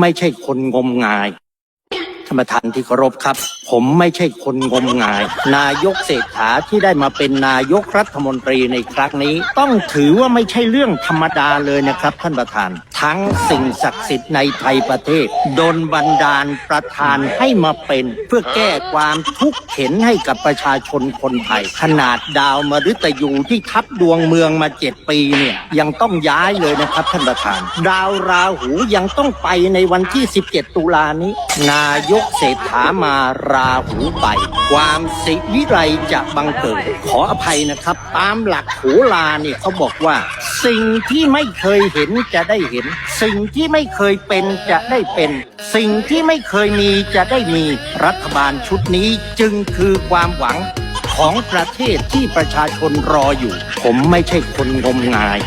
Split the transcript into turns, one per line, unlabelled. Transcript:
ไม่ใช่คนงมงายท่านประธานที่เคารพครับ ผมไม่ใช่คนงมงาย นายกเศรษฐาที่ได้มาเป็นนายกรัฐมนตรีในครั้งนี้ ต้องถือว่าไม่ใช่เรื่องธรรมดาเลยนะครับท่านประธานทั้งสิ่งศักดิ์สิทธิ์ในไทยประเทศดนบันดาลประธานให้มาเป็นเพื่อแก้ความทุกข์เข็นให้กับประชาชนคนไทย ขนาดดาวมฤตยูที่ทับดวงเมืองมาเจ็ดปีเนี่ยยังต้องย้ายเลยนะครับท่านประธาน ดาวราหูยังต้องไปในวันที่ 17 ตุลานี้ นายกเศรษฐามาราหูไป ความสิวิไรจะบังเกิดขออภัยนะครับ ตามหลักโหราเนี่ยเขาบอกว่า สิ่งที่ไม่เคยเห็นจะได้เห็น สิ่งที่ไม่เคยเป็นจะได้เป็น สิ่งที่ไม่เคยมีจะได้มี รัฐบาลชุดนี้จึงคือความหวังของประเทศที่ประชาชนรออยู่ ผมไม่ใช่คนงมงาย